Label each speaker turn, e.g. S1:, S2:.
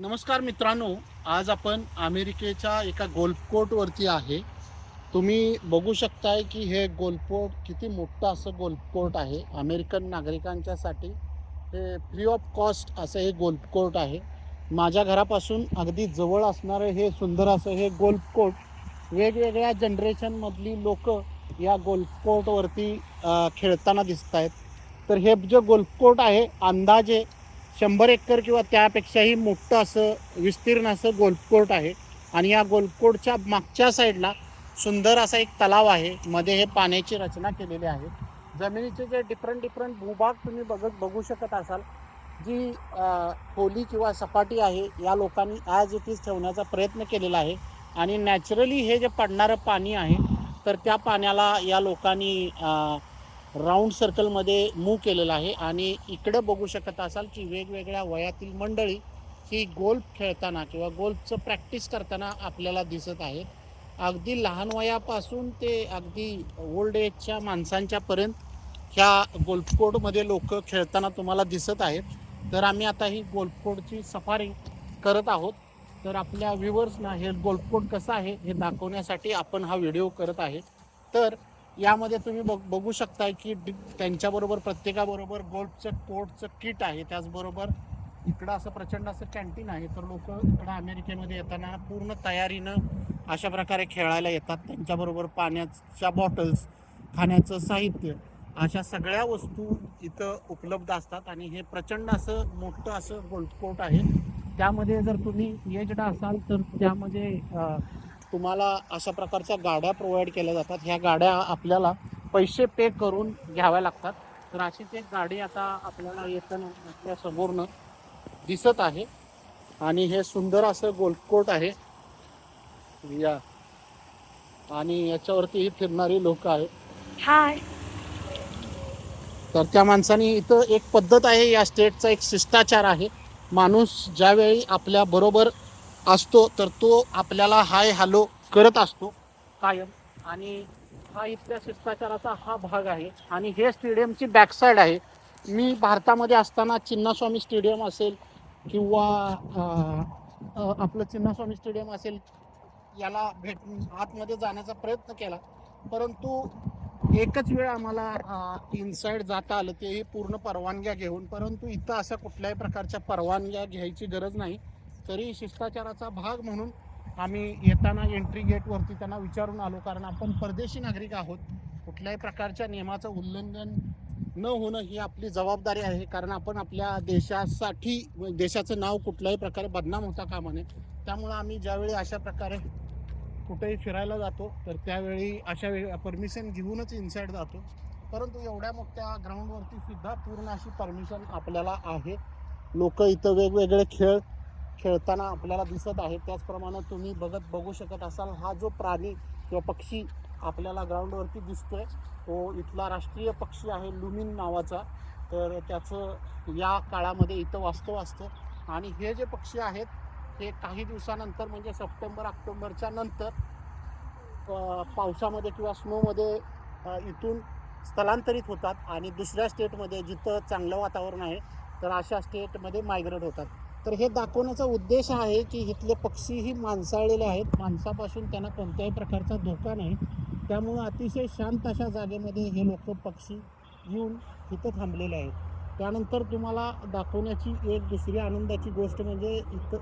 S1: नमस्कार मित्रांनो आज आपण अमेरिकेच्या एका गोल्फ कोर्टवरती आहे. तुम्ही बघू शकताय की हे गोल्फ कोर्ट किती मोठं असं गोल्फ कोर्ट आहे. अमेरिकन नागरिकांच्यासाठी हे फ्री ऑफ कॉस्ट असं हे गोल्फ कोर्ट आहे. माझ्या घरापासून अगदी जवळ असणारं हे सुंदर असं हे गोल्फ कोर्ट वेगवेगळ्या जनरेशनमधली लोक या गोल्फ कोर्टवरती खेळताना दिसत आहेत तर हे जे गोल्फ कोर्ट आहे अंदाजे शंभर एकर किंवा त्यापेक्षाही मोठं असं विस्तीर्ण असं गोल्फ कोर्ट आहे. आणि या गोल्फ कोर्टच्या मागच्या साईडला सुंदर असा एक तलाव आहे. मध्ये हे पाण्याची रचना केलेली आहे. जमिनीचे जे डिफरंट डिफरंट भूभाग तुम्ही बघत बघू शकत असाल जी खोली किंवा सपाटी आहे या लोकांनी आज इथेच ठेवण्याचा प्रयत्न केलेला आहे. आणि नॅचरली हे जे पडणारं पाणी आहे तर त्या पाण्याला या लोकांनी राऊंड सर्कलमध्ये मूव केलेलं आहे. आणि इकडं बघू शकत असाल की वेगवेगळ्या वयातील मंडळी ही गोल्फ खेळताना किंवा गोल्फचं प्रॅक्टिस करताना आपल्याला दिसत आहेत. अगदी लहान वयापासून ते अगदी ओल्ड एजच्या माणसांच्या पर्यंत ह्या गोल्फ कोर्टमध्ये लोक खेळताना तुम्हाला दिसत आहेत. तर आम्ही आता ही गोल्फ कोर्टची सफारी करत आहोत. तर आपल्या व्ह्युअर्सना हे गोल्फ कोर्ट कसं आहे हे दाखवण्यासाठी आपण हा व्हिडिओ करत आहे. तर यामध्ये तुम्ही बघ बघू शकताय की त्यांच्याबरोबर प्रत्येकाबरोबर गोल्फचं कोर्टचं किट आहे. त्याचबरोबर इकडं असं प्रचंड असं कॅन्टीन आहे. तर लोक इकडं अमेरिकेमध्ये येताना पूर्ण तयारीनं अशा प्रकारे खेळायला येतात. त्यांच्याबरोबर पाण्याच्या बॉटल्स खाण्याचं साहित्य अशा सगळ्या वस्तू इथं उपलब्ध असतात. आणि हे प्रचंड असं मोठं असं गोल्फ कोर्ट आहे. त्यामध्ये जर तुम्ही एजड असाल तर त्यामध्ये तुम्हाला अशा प्रकारच्या गाड्या प्रोव्हाइड केल्या जातात. ह्या गाड्या आपल्याला पैसे पे करून घ्याव्या लागतात. तर अशीच एक गाडी आता आपल्याला येताना आपल्या समोरनं दिसत आहे. आणि हे सुंदर असं गोल्फ कोर्ट आहे. या. आणि याच्यावरती ही फिरणारी लोक आहेत.
S2: हाय
S1: तर त्या माणसाने इथं एक पद्धत आहे. या स्टेटचा एक शिष्टाचार आहे. माणूस ज्यावेळी आपल्या बरोबर असतो तर तो आपल्याला हाय हॅलो करत असतो. कायम. आणि हा इथल्या शिष्टाचाराचा हा भाग आहे. आणि हे स्टेडियमची बॅकसाईड आहे. मी भारतामध्ये असताना चिन्नास्वामी स्टेडियम असेल किंवा आपलं चिन्नास्वामी स्टेडियम असेल याला भेट आतमध्ये जाण्याचा प्रयत्न केला. परंतु एकच वेळ आम्हाला इनसाईड जाता आलं तेही पूर्ण परवानग्या घेऊन. परंतु इथं अशा कुठल्याही प्रकारच्या परवानग्या घ्यायची गरज नाही. तरी शिष्टाचाराचा भाग म्हणून आम्ही येताना एंट्री गेटवरती त्यांना विचारून आलो. कारण आपण परदेशी नागरिक आहोत. कुठल्याही प्रकारच्या नियमाचं उल्लंघन न होणं ही आपली जबाबदारी आहे. कारण आपण आपल्या देशासाठी देशाचं नाव कुठल्याही प्रकारे बदनाम होता कामा नये. त्यामुळं आम्ही ज्यावेळी अशा प्रकारे कुठेही फिरायला जातो तर त्यावेळी अशा वे परमिशन घेऊनच इनसाईड जातो. परंतु एवढ्या मोठ्या ग्राउंडवरती सुद्धा पूर्ण अशी परमिशन आपल्याला आहे. लोक इथं वेगवेगळे खेळ खेळताना आपल्याला दिसत आहे. त्याचप्रमाणे तुम्ही बघत बघू शकत असाल हा जो प्राणी किंवा पक्षी आपल्याला ग्राउंडवरती दिसतोय तो इथला राष्ट्रीय पक्षी आहे लुमिन नावाचा. तर त्याचं या काळामध्ये इथं वास्तव असतं. आणि हे जे पक्षी आहेत हे काही दिवसानंतर म्हणजे सप्टेंबर ऑक्टोबरच्या नंतर पावसामध्ये किंवा स्नोमध्ये इथून स्थलांतरित होतात. आणि दुसऱ्या स्टेटमध्ये जिथं चांगलं वातावरण आहे तर अशा स्टेटमध्ये मायग्रेट होतात. तर हे दाखवण्याचा उद्देश आहे की इथले पक्षीही माणसाळलेले आहेत. माणसापासून त्यांना कोणत्याही प्रकारचा धोका नाही. त्यामुळं अतिशय शांत अशा जागेमध्ये हे लोक पक्षी येऊन इथं थांबलेले आहेत. त्यानंतर तुम्हाला दाखवण्याची एक दुसरी आनंदाची गोष्ट म्हणजे इथं